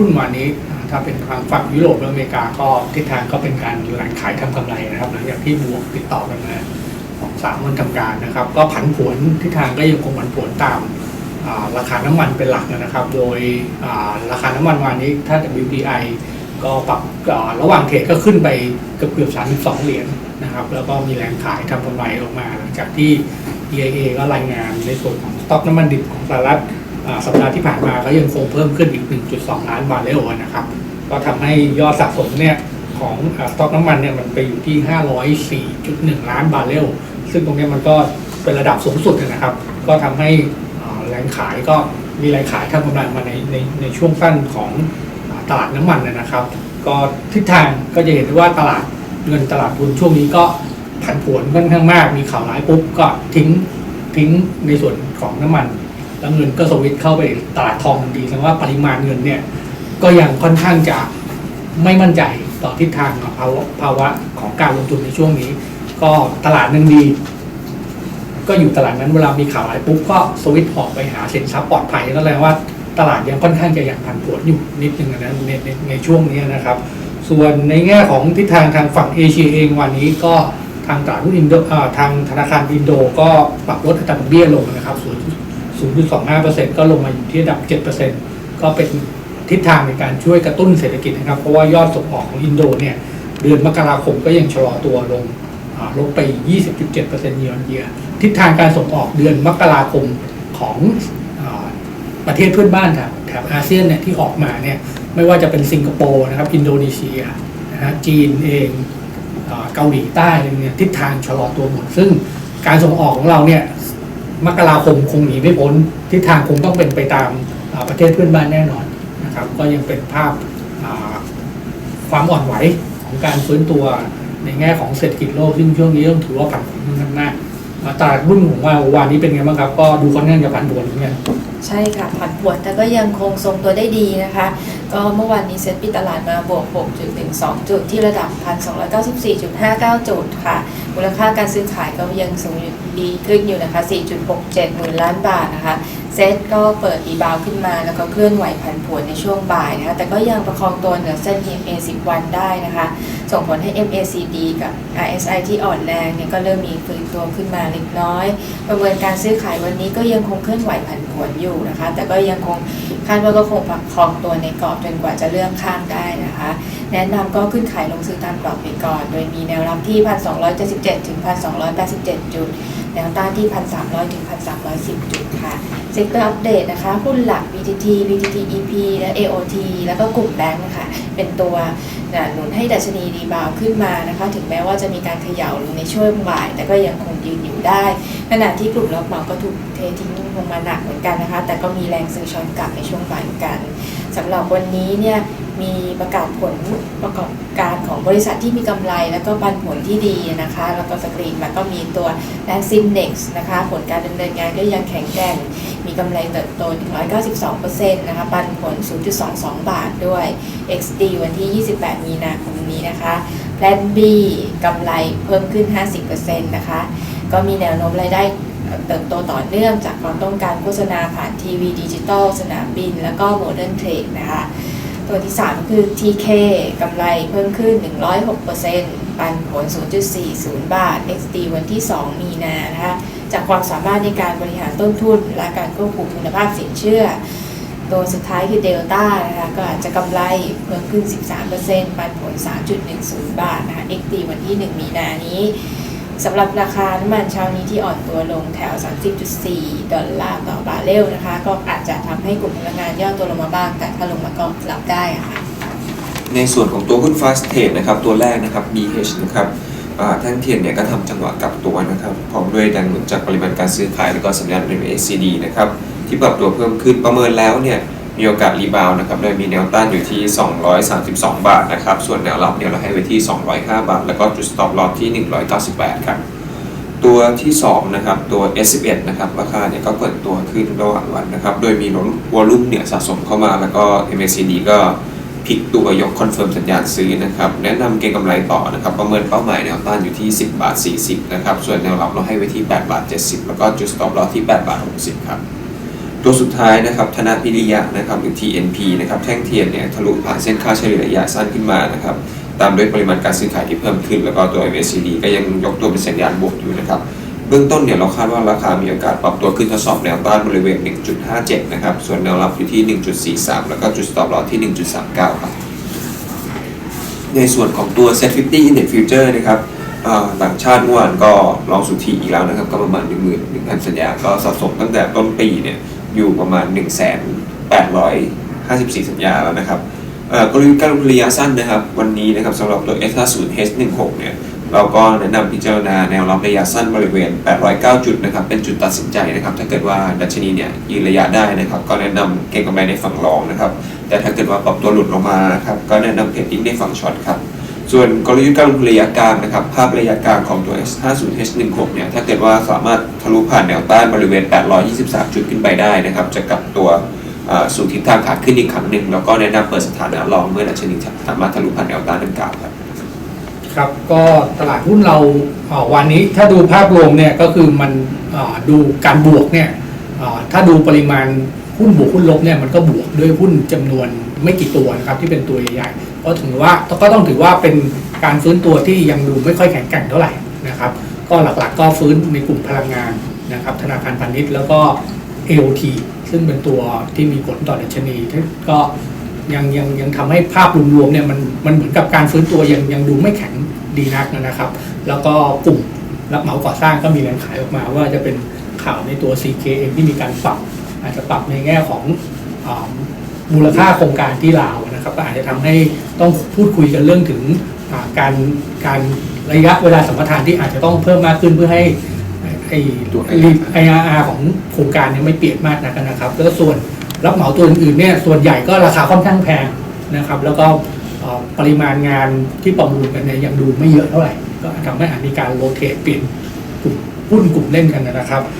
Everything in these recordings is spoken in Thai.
หุ้นวันนี้ถ้าเป็นทางฝั่งยุโรปและอเมริกาก็ทิศทางก็เป็นการหล่งขายทำกำไรนะครับหลังจากที่บวกติดต่อกันมาสองสามวันทำการนะครับ ก็ผันผวนทิศทางก็ยังคงผันผวนตามราคาน้ำมันเป็นหลักนะครับ โดยราคาน้ำมันวันนี้ถ้า WTI ก็ปรับระหว่างเทรดก็ขึ้นไปเกือบเกือบ32 เหรียญนะครับ แล้วก็มีแรงขายทำกำไรออกมา หลังจากที่ EIA ก็รายงานในส่วนของสต็อกน้ำมันดิบของสหรัฐ สัปดาห์ที่ผ่านมาก็ยังคงเพิ่มขึ้นอีก 1.2 ล้านบาร์เรลนะครับ ก็ทำให้ยอดสะสมเนี่ยของอสต็อกน้ำมันเนี่ยมันไปอยู่ที่ 504.1 ล้านบาร์เรล ซึ่งตรงนี้มันก็เป็นระดับสูงสุดนะครับ ก็ทำให้แรงขายก็มีแรงขายทำกำไรมาในในในช่วงสั้นของอตลาดน้ำมันนะครับ ก็ทิศทางก็จะเห็นได้ว่าตลาดเงินตลาดทุนช่วงนี้ก็ผันผวนค่อนข้างมาก มีข่าวร้ายปุ๊บก็ทิ้งทิ้งในส่วนของน้ำมัน แล้วเงินก็สวิตเข้าไปตลาดทองทันทีแสดงว่าปริมาณเงินเนี่ยก็ยังค่อนข้างจะไม่มั่นใจต่อทิศทางของภาวะภาวะของการลงทุนในช่วงนี้ ก็ตลาดหนึ่งดี ก็อยู่ตลาดนั้นเวลามีข่าวร้ายปุ๊บก็สวิตออกไปหาสินทรัพย์ปลอดภัยก็แปลว่าตลาดยังค่อนข้างจะยังผันผวนอยู่นิดนึงนะในในในช่วงนี้นะครับ ส่วนในแง่ของทิศทางทางฝั่งเอเชียเองวันนี้ก็ทางตลาดหุ้นอินโดทางธนาคารอินโดก็ปรับลดอัตราดอกเบี้ยลงนะครับ 0.25%ก็ลงมาอยู่ที่ระดับ 7%ก็เป็นทิศทางในการช่วยกระตุ้นเศรษฐกิจนะครับ เพราะว่ายอดส่งออกของอินโดเนี่ย เดือนมกราคมก็ยังชะลอตัวลงลงไป 20.7%เยียร์เยียทิศทางการส่งออกเดือนมกราคมของอประเทศเพื่อนบ้านแถบอาเซียนเนี่ยที่ออกมาเนี่ยไม่ว่าจะเป็นสิงคโปร์นะครับ อินโดนีเซียนะฮะจีนเองเกาหลีใต้เนี่ยทิศทางชะลอตัวหมดซึ่งการส่งออกของเราเนี่ย มกราคมคงหนีไม่พ้นทิศทางคงต้องเป็นไปตามประเทศเพื่อนบ้านแน่นอนนะครับ ก็ยังเป็นภาพความอ่อนไหวของการฟื้นตัวในแง่ของเศรษฐกิจโลกซึ่งช่วงนี้ต้องถือว่าผันผวนค่อนข้างมากอ่า ตลาดรุ่นของว่าวันนี้เป็นไงบ้างครับ ก็ดูค่อนข้างจะผันผวนเนี่ยใช่ค่ะผันผวนแต่ก็ยังคงทรงตัวได้ดีนะคะ ก็เมื่อวานนี้เซ็ตปิดตลาดมาบวก 6.12 จุดที่ระดับ 1,294.59 จุดค่ะ มูลค่าการซื้อขายก็ยังสูงดีขึ้นอยู่นะคะ 4.67หมื่นล้านบาทนะคะ เซ็ตก็เปิดรีบาวขึ้นมาแล้วก็เคลื่อนไหวผันผวนในช่วงบ่ายนะคะแต่ก็ยังประคองตัวเหนือเส้น EMA 10 วันได้นะคะ ส่งผลให้ MACD กับ RSI ที่อ่อนแรงเนี่ยก็เริ่มมีฟื้นตัวขึ้นมาเล็กน้อย ประเมินการซื้อขายวันนี้ก็ยังคงเคลื่อนไหวผันผวนอยู่นะคะ แต่ก็ยังคงคาดว่าก็คงประคองตัวในกรอบจนกว่าจะเลือกข้างได้นะคะ แนะนำก็ขึ้นขายลงซื้อตามกรอบไปก่อน โดยมีแนวรับที่ 1,277ถึง1,287จุด แนวต้านที่ 1,300 ถึง 1,310 จุดค่ะ เซกเตอร์อัปเดตนะคะ หุ้นหลัก BTT BTT EP และ AOT แล้วก็กลุ่มแบงค์นะคะเป็นตัวหนุนให้ดัชนีรีบาวด์ขึ้นมานะคะ ถึงแม้ว่าจะมีการเขย่าลงในช่วงบ่าย แต่ก็ยังคงยืนอยู่ได้ ขณะที่กลุ่มรับเหมาก็ถูกเททิ้งลงมาหนักเหมือนกันนะคะ แต่ก็มีแรงซื้อช้อนกลับในช่วงบ่ายเหมือนกันสำหรับวันนี้เนี่ยมีประกาศผลประกอบก ของบริษัทที่มีกำไร แล้วก็ปันผลที่ดีนะคะ แล้วก็สกรีนมาก็มีตัวแลนซิมเน็กซ์นะคะ ผลการดำเนินงานก็ยังแข็งแกร่ง มีกำไรเติบโต 192%นะคะ ปันผล 0.22 บาทด้วย XD วันที่ 28 มีนาคมนี้นะคะแพลน B กำไรเพิ่มขึ้น 50%นะคะ ก็มีแนวโน้มรายได้เติบโตต่อเนื่องจากความต้องการโฆษณาผ่านทีวีดิจิตอลสนามบิน แล้วก็โมเดิร์นเทรดนะคะ ตัวที่ 3 คือ TK กำไรเพิ่มขึ้น 106%ปันผล 0.40 บาท XD วันที่ 2 มีนานะคะจากความสามารถในการบริหารต้นทุน และการควบคุมคุณภาพสินเชื่อ ตัวสุดท้ายคือเดลต้านะคะก็อาจจะกำไรเพิ่มขึ้น 13%ปันผล 3.10 บาทนะคะ XD วันที่ 1 มีนานี้ สำหรับราคาน้ำมันเช้านี้ที่อ่อนตัวลงแถว 30.4 ดอลลาร์ต่อบาร์เรลนะคะ ก็อาจจะทำให้กลุ่มพลังงานย่อตัวลงมาบ้าง แต่ถ้าลงมาก็รับได้ะค่ะ ในส่วนของตัวหุ้น Fast Trade นะครับ ตัวแรกนะครับ BH นะครับอ่าแท่งเทียนเนี่ยก็ทำจังหวะกลับตัวนะครับ พร้อมด้วยแรงหนุนจากปริมาณการซื้อขาย แล้วก็สัญญาณ MACD นะครับ ที่ปรับตัวเพิ่มขึ้นประเมินแล้วเนี่ย มีโอกาสรีบาวนะครับ โดยมีแนวต้านอยู่ที่ 232 บาทนะครับ ส่วนแนวรับเนี่ยเราให้ไว้ที่ 205 บาท แล้วก็จุด stop loss ที่ 198 ครับ ตัวที่ 2 นะครับ ตัว S11 นะครับ ราคาเนี่ยก็เปิดตัวขึ้นระหว่างวันนะครับ โดยมีวอลุ่มเนี่ยสะสมเข้ามา แล้วก็ MACD ก็พลิกตัวยกคอนเฟิร์มสัญญาณซื้อนะครับ แนะนำเก็งกำไรต่อนะครับ ประเมินเป้าหมายแนวต้านอยู่ที่ 10 บาท 40 นะครับ ส่วนแนวรับเราให้ไว้ที่ 8 บาท 70 แล้วก็จุด stop loss ที่ 8 บาท 60 ครับ ตัวสุดท้ายนะครับธนาพิริยะนะครับหรือ TNP นะครับแท่งเทียนเนี่ยทะลุผ่านเส้นค่าเฉลี่ยระยะสั้นขึ้นมานะครับตามด้วยปริมาณการซื้อขายที่เพิ่มขึ้น แล้วก็ตัว MACD ก็ยังยกตัวเป็นสัญญาณบวกอยู่นะครับเบื้องต้นเนี่ยเราคาดว่าราคามีโอกาสปรับตัวขึ้นทดสอบแนวต้านบริเวณ 1.57 นะครับ ส่วนแนวรับอยู่ที่ 1.43 แล้วก็จุด stop loss ที่ 1.39 ครับ ในส่วนของตัว Set 50 Index Future นะครับต่างชาติเมื่อวานก็ลองสุทธิอีกแล้วนะครับ ก็ประมาณ 1 1 0 0 0 สัญญา ก็สะสมตั้งแต่ต้นปีเนี่ย อยู่ประมาณ 1 8 5 4 สัญญาแล้วนะครับกลยุทธ์การลงทุนระยะสั้นนะครับ วันนี้นะครับสำหรับตัว S50 H16 เนี่ยเราก็แนะนำพิจารณาแนวรับระยะสั้นบริเวณ 809 จุดนะครับ เป็นจุดตัดสินใจนะครับ ถ้าเกิดว่าดัชนีเนี่ยยืนระยะได้นะครับ ก็แนะนำเก็งกำไรในฝั่งรองนะครับ แต่ถ้าเกิดว่าปรับตัวหลุดลงมานะครับ ก็แนะนำเทรดดิ้งในฝั่งช็อตครับ ส่วนกลยุทธ์การลงทุนระยะกลางนะครับ ภาพระยะกลางของตัว S50H16 เนี่ย ถ้าเกิดว่าสามารถทะลุผ่านแนวต้านบริเวณ 823 จุดขึ้นไปได้นะครับ จะกลับตัวสู่ทิศทางขาขึ้นอีกครั้งหนึ่ง แล้วก็แนะนำเปิดสถานะรองเมื่อดัชนีสามารถทะลุผ่านแนวต้านดังกล่าวครับ ครับ ก็ตลาดหุ้นเราวันนี้ถ้าดูภาพรวมเนี่ยก็คือมันดูการบวกเนี่ยถ้าดูปริมาณหุ้นบวกหุ้นลบเนี่ยมันก็บวกด้วยหุ้นจำนวน ไม่กี่ตัวนะครับที่เป็นตัวใหญ่ๆก็ถือว่าก็ต้องถือว่าเป็นการฟื้นตัวที่ยังดูไม่ค่อยแข็งแกร่งเท่าไหร่นะครับก็หลักๆก็ฟื้นในกลุ่มพลังงานนะครับธนาคารพาณิชย์แล้วก็ AOT ซึ่งเป็นตัวที่มีผลต่อดัชนีที่ก็ยังยังยังทำให้ภาพรวมๆเนี่ยมันมันเหมือนกับการฟื้นตัวยังยังดูไม่แข็งดีนักนะครับ แล้วก็กลุ่มรับเหมาก่อสร้างก็มีแรงขายออกมา ว่าจะเป็นข่าวในตัว CK เองที่มีการปรับอาจจะปรับในแง่ของ มูลค่าโครงการที่ลาวนะครับก็อาจจะทำให้ต้องพูดคุยกันเรื่องถึงอ่าการการระยะเวลาสัมปทานที่อาจจะต้องเพิ่มมากขึ้นเพื่อให้ไอ้ตัวไอ้ IRR ของโครงการเนี่ยไม่เปลี่ยนมากนักนะครับแล้วก็ส่วนรับเหมาตัวอื่นๆเนี่ยส่วนใหญ่ก็ราคาค่อนข้างแพงนะครับ แล้วก็เอ่อปริมาณงานที่ประมูลกันเนี่ยยังดูไม่เยอะเท่าไหร่ ก็ทำให้อาจมีการโรเตทเปลี่ยนกลุ่มหุ้นกลุ่มเล่นกันนะครับอ่า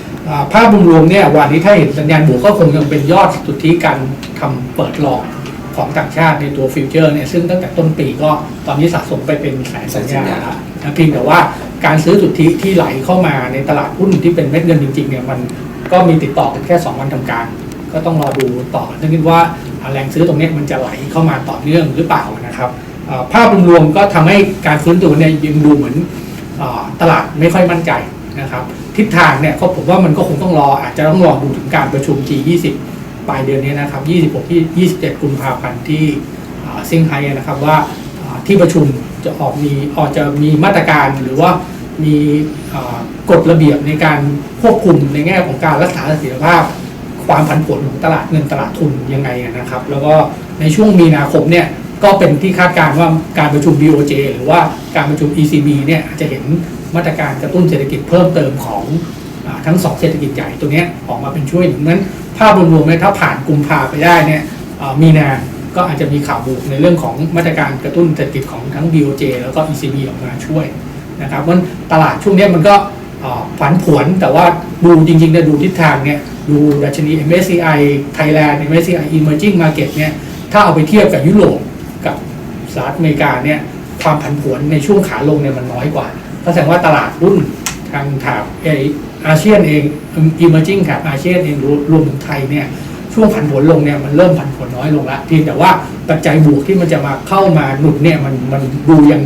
ภาพรวมๆเนี่ยวันนี้ถ้าเห็นสัญญาณบวกก็คงยังเป็นยอดสุทธิการทำเปิดหลอกของต่างชาติในตัวฟิวเจอร์เนี่ยซึ่งตั้งแต่ต้นปีก็ตอนนี้สะสมไปเป็นแสนสัญญาแล้วนะเพียงแต่ว่าการซื้อสุทธิที่ไหลเข้ามาในตลาดหุ้นที่เป็นเม็ดเงินจริงๆเนี่ยมันก็มีติดต่อกันแค่ 2 วันทำการ ก็ต้องรอดูต่อเนื่องว่าแรงซื้อตรงนี้มันจะไหลเข้ามาต่อเนื่องหรือเปล่านะครับภาพรวมๆก็ทำให้การฟื้นตัวเนี่ยยังดูเหมือนอตลาดไม่ค่อยมั่นใจนะครับ ทิศทางเนี่ยก็ผมว่ามันก็คงต้องรอ อาจจะต้องรอดูถึงการประชุม G20 ปลายเดือนนี้นะครับ 26 ที่ 27 กุมภาพันธ์ที่เซี่ยงไฮ้นะครับว่าที่ประชุมจะออกมีออกจะมีมาตรการหรือว่ามีกฎระเบียบในการควบคุมในแง่ของการรักษาเสถียรภาพ ความผันผวนของตลาดเงินตลาดทุนยังไงนะครับ แล้วก็ในช่วงมีนาคมเนี่ย ก็เป็นที่คาดการณ์ว่าการประชุม BOJ หรือว่าการประชุม ECB เนี่ยอาจจะเห็นมาตรการกระตุ้นเศรษฐกิจเพิ่มเติมของอทั้งสองเศรษฐกิจใหญ่ตัวนี้ออกมาเป็นช่วยหนุนนั้นภาพรวมๆเนี่ยถ้าผ่านกุมภาไปได้เนี่ยมีนาก็อาจจะมีข่าวบวกในเรื่องของมาตรการกระตุ้นเศรษฐกิจของทั้ง BOJ แล้วก็ ECB ออกมาช่วยนะครับเพราะฉะนั้นตลาดช่วงนี้มันก็ผันผวนแต่ว่าดูจริงๆเนี่ยดูทิศทางเนี่ยดูดัชนี MSCI Thailand MSCI Emerging Market เนี่ยถ้าเอาไปเทียบกับยุโรป กับสหรัฐอเมริกาเนี่ยความผันผวนในช่วงขาลงเนี่ยมันน้อยกว่าก็แสดงว่าตลาดหุ้นทางแถบเออาเซียนเอง Emerging แถบอาเซียนเองรวมถึงไทยเนี่ยช่วงผันผวนลงเนี่ยมันเริ่มผันผวนน้อยลงล้วเพียงแต่ว่าปัจจัยบวกที่มันจะมาเข้ามาหนุนเนี่ยมันมันดูยัง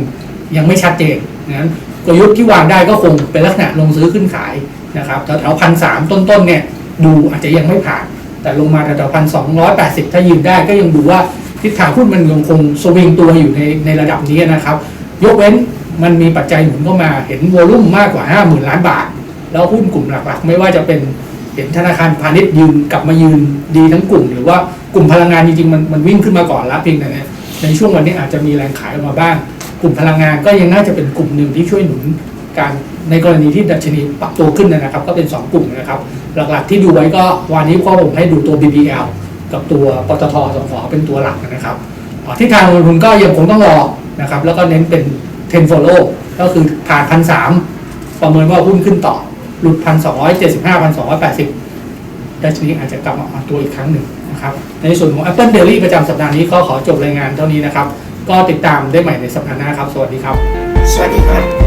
ยังไม่ชัดเจนนั้นกลยุทธ์ที่วางได้ก็คงเป็นลักษณะลงซื้อขึ้นขายนะครับแถวๆพันสามต้นๆเนี่ยดูอาจจะยังไม่ผ่าน แต่ลงมาแถวๆพันสองร้อยแปดสิบถ้ายืนได้ก็ยังดูว่า ทิศทางหุ้นมันยังคงสวิงตัวอยู่ในในระดับนี้นะครับ ยกเว้นมันมีปัจจัยหนุนเข้ามาเห็นวอลุ่มมากกว่า 5 0,000 ล้านบาท แล้วหุ้นกลุ่มหลักๆ ไม่ว่าจะเป็นเห็นธนาคารพาณิชย์ยืนกลับมายืนดีทั้งกลุ่ม หรือว่ากลุ่มพลังงานจริงๆมันมันวิ่งขึ้นมาก่อนแล้วเพียงแต่ในช่วงวันนี้อาจจะมีแรงขายออกมาบ้าง กลุ่มพลังงานก็ยังน่าจะเป็นกลุ่มหนึ่งที่ช่วยหนุนการในกรณีที่ดัชนีปรับตัวขึ้นนะครับ ก็เป็น 2 กลุ่มนะครับ หลักๆที่ดูไว้ก็วันนี้ก็ผมให้ดูตัว BBL กับตัวปตทสฟเป็นตัวหลักนะครับที่ทางลงทุนก็ยังคงต้องรอนะครับ แล้วก็เน้นเป็น10 follow ก็คือผ่านพันสามประเมินว่าหุ้นขึ้นต่อ หลุดพันสองร้อยเจ็ดสิบห้าพันสองร้อยแปดสิบดัชนีอาจจะกลับมาอ่อนตัวอีกครั้งหนึ่งนะครับ ในส่วนของ Apple Daily ประจำสัปดาห์นี้ก็ขอจบรายงานเท่านี้นะครับ ก็ติดตามได้ใหม่ในสัปดาห์หน้าครับ สวัสดีครับ สวัสดีครับ